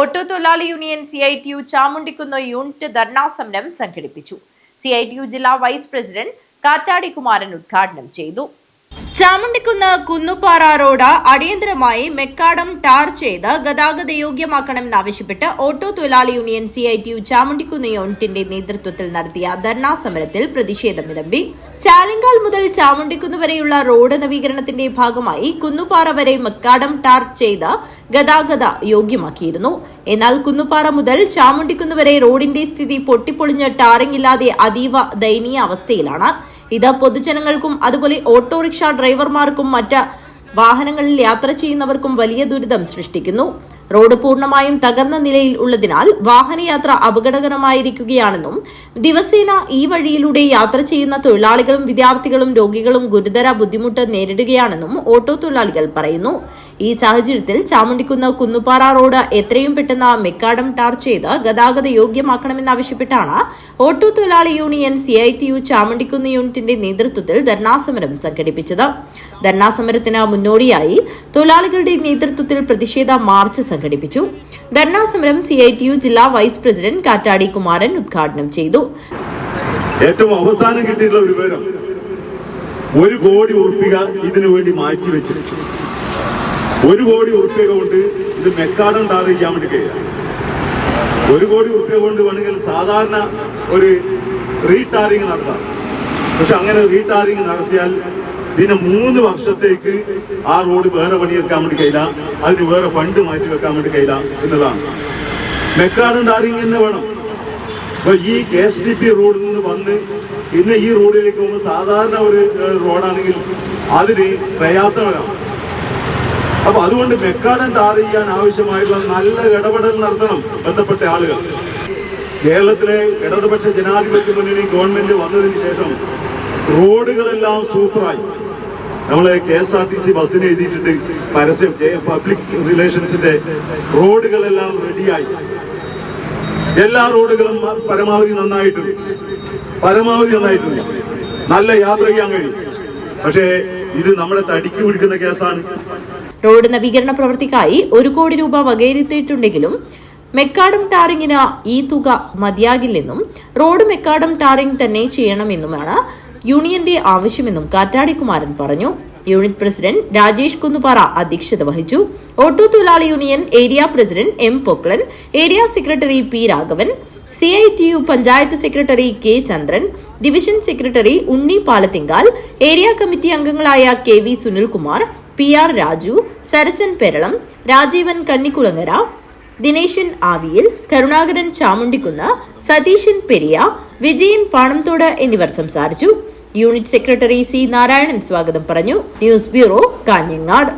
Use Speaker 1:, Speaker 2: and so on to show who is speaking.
Speaker 1: Auto തൊഴിലാളി union C I T U Chamundikkunnu unit dharna സമരം സംഘടിപ്പിച്ചു. സി ഐ ടി യു ജില്ലാ vice president Kattadi Kumaran ഉദ്ഘാടനം ചെയ്തു. ചാമുണ്ടിക്കുന്ന് കുന്നുപാറ റോഡ് അടിയന്തരമായി മെക്കാടം ടാർ ചെയ്ത് ഗതാഗത യോഗ്യമാക്കണമെന്നാവശ്യപ്പെട്ട് ഓട്ടോ തൊഴിലാളി union C I T U Chamundikkunnu യൂണിറ്റിന്റെ നേതൃത്വത്തിൽ നടത്തിയ ധർണാ സമരത്തിൽ പ്രതിഷേധം വിളമ്പി ചാലിങ്കാൽ മുതൽ ചാമുണ്ടിക്കുന്ന് വരെയുള്ള റോഡ് നവീകരണത്തിന്റെ ഭാഗമായി കുന്നുപാറ വരെ മെക്കാടം ടാർ ചെയ്ത് ഗതാഗത യോഗ്യമാക്കിയിരുന്നു. എന്നാൽ കുന്നുപാറ മുതൽ ചാമുണ്ടിക്കുന്ന് വരെ റോഡിന്റെ സ്ഥിതി പൊട്ടിപ്പൊളിഞ്ഞ് ടാറിംഗ് ഇല്ലാതെ അതീവ ദയനീയ അവസ്ഥയിലാണ്. ഇത് പൊതുജനങ്ങൾക്കും അതുപോലെ ഓട്ടോറിക്ഷ ഡ്രൈവർമാർക്കും മറ്റ് വാഹനങ്ങളിൽ യാത്ര ചെയ്യുന്നവർക്കും വലിയ ദുരിതം സൃഷ്ടിക്കുന്നു. റോഡ് പൂർണമായും തകർന്ന നിലയിൽ ഉള്ളതിനാൽ വാഹനയാത്ര അപകടകരമായിരിക്കുകയാണെന്നും ദിവസേന ഈ വഴിയിലൂടെ യാത്ര ചെയ്യുന്ന തൊഴിലാളികളും വിദ്യാർത്ഥികളും രോഗികളും ഗുരുതര ബുദ്ധിമുട്ട് നേരിടുകയാണെന്നും ഓട്ടോ തൊഴിലാളികൾ പറയുന്നു. ഈ സാഹചര്യത്തിൽ ചാമുണ്ടിക്കുന്ന് കുന്നുപാറ റോഡ് എത്രയും പെട്ടെന്ന് മെക്കാഡം ടാർ ചെയ്ത് ഗതാഗത യോഗ്യമാക്കണമെന്നാവശ്യപ്പെട്ടാണ് ഓട്ടോ തൊഴിലാളി union C I T U Chamundikkunnu യൂണിറ്റിന്റെ നേതൃത്വത്തിൽ ധർണാസമരം സംഘടിപ്പിച്ചത്. ധർണാസമരത്തിന് മുന്നോടിയായി തൊഴിലാളികളുടെ നേതൃത്വത്തിൽ പ്രതിഷേധ മാർച്ച് സംഘടിപ്പിച്ചു. ധർണാസമരം സി ഐ ടി യു ജില്ലാ വൈസ് പ്രസിഡന്റ് കാറ്റാടി കുമാരൻ ഉദ്ഘാടനം ചെയ്തു.
Speaker 2: ഏറ്റവും അവസാനം കിട്ടിയിട്ടുള്ള ഒരു വിവരം ഒരു കോടി ഉറപ്പിക ഇതിനു വേണ്ടി മാറ്റി വെച്ചിട്ടുണ്ട്. ഒരു കോടി ഉറപ്പിക കൊണ്ട് ഇത് മെക്കാടം ടാർ ചെയ്യാൻ വേണ്ടി കഴിയാം. ഒരു കോടി ഉറപ്പിക കൊണ്ട് വേണമെങ്കിൽ സാധാരണ ഒരു റീടാറിങ് നടത്താം. പക്ഷെ അങ്ങനെ റീടാറിങ് നടത്തിയാൽ ഇതിന് മൂന്ന് വർഷത്തേക്ക് ആ റോഡ് വേറെ പണിയെടുക്കാൻ വേണ്ടി കഴിയില്ല. അതിന് വേറെ ഫണ്ട് മാറ്റി വെക്കാൻ വേണ്ടി കഴിയില്ല എന്നതാണ്. മെക്കാടം ഡാരിങ് തന്നെ വേണം. അപ്പൊ ഈ കെ എസ് ഡി പി റോഡിൽ നിന്ന് വന്ന് പിന്നെ ഈ റോഡിലേക്ക് പോകുമ്പോൾ സാധാരണ ഒരു റോഡാണെങ്കിൽ അതിന് പ്രയാസമാണ് അപ്പൊ അതുകൊണ്ട് മെക്കാടൻ ടാർ ചെയ്യാൻ ആവശ്യമായിട്ടുള്ള നല്ല ഇടപെടൽ നടത്തണം ബന്ധപ്പെട്ട ആളുകൾ. കേരളത്തിലെ ഇടതുപക്ഷ ജനാധിപത്യ മുന്നണി ഗവൺമെന്റ് വന്നതിന് ശേഷം റോഡുകളെല്ലാം സൂപ്പറായി. നമ്മൾ K S R T C ബസ്സിന് എഴുതിയിട്ടുണ്ട് പരസ്യം പബ്ലിക് റിലേഷൻസിന്റെ റോഡുകളെല്ലാം റെഡിയായി. എല്ലാ റോഡുകളും പരമാവധി നന്നായിട്ടുണ്ട്. പരമാവധി നന്നായിട്ടുണ്ട്. നല്ല യാത്ര ചെയ്യാൻ കഴിയും. പക്ഷേ ഇത് നമ്മുടെ തടിക്ക് പിടിക്കുന്ന കേസാണ്.
Speaker 1: റോഡ് നവീകരണ പ്രവൃത്തിക്കായി ഒരു കോടി രൂപ വകയിരുത്തിയിട്ടുണ്ടെങ്കിലും മെക്കാഡം ടാറിങ്ങിന് ഈ തുക മതിയാകില്ലെന്നും റോഡ് മെക്കാഡം ടാറിങ് തന്നെ ചെയ്യണമെന്നുമാണ് യൂണിയന്റെ ആവശ്യമെന്നും കാറ്റാടിക്കുമാരൻ പറഞ്ഞു. യൂണിറ്റ് പ്രസിഡന്റ് രാജേഷ് കുന്നുപാറ അധ്യക്ഷത വഹിച്ചു. ഓട്ടോ തൊഴിലാളി union area president M Poklan area secretary P Raghavan C I T U panchayat secretary K Chandran division secretary Unni Palathinkal area committee അംഗങ്ങളായ K V Sunilkumar P R Raju Sarasan Peralam Rajeevan Kannikulangara Dineshan Aviyil Karunakaran Chamundikkunnu Satheesan Periya Vijayan പാണംതോട് എന്നിവർ സംസാരിച്ചു. Unit secretary C Narayanan സ്വാഗതം പറഞ്ഞു. News bureau Kanhangad.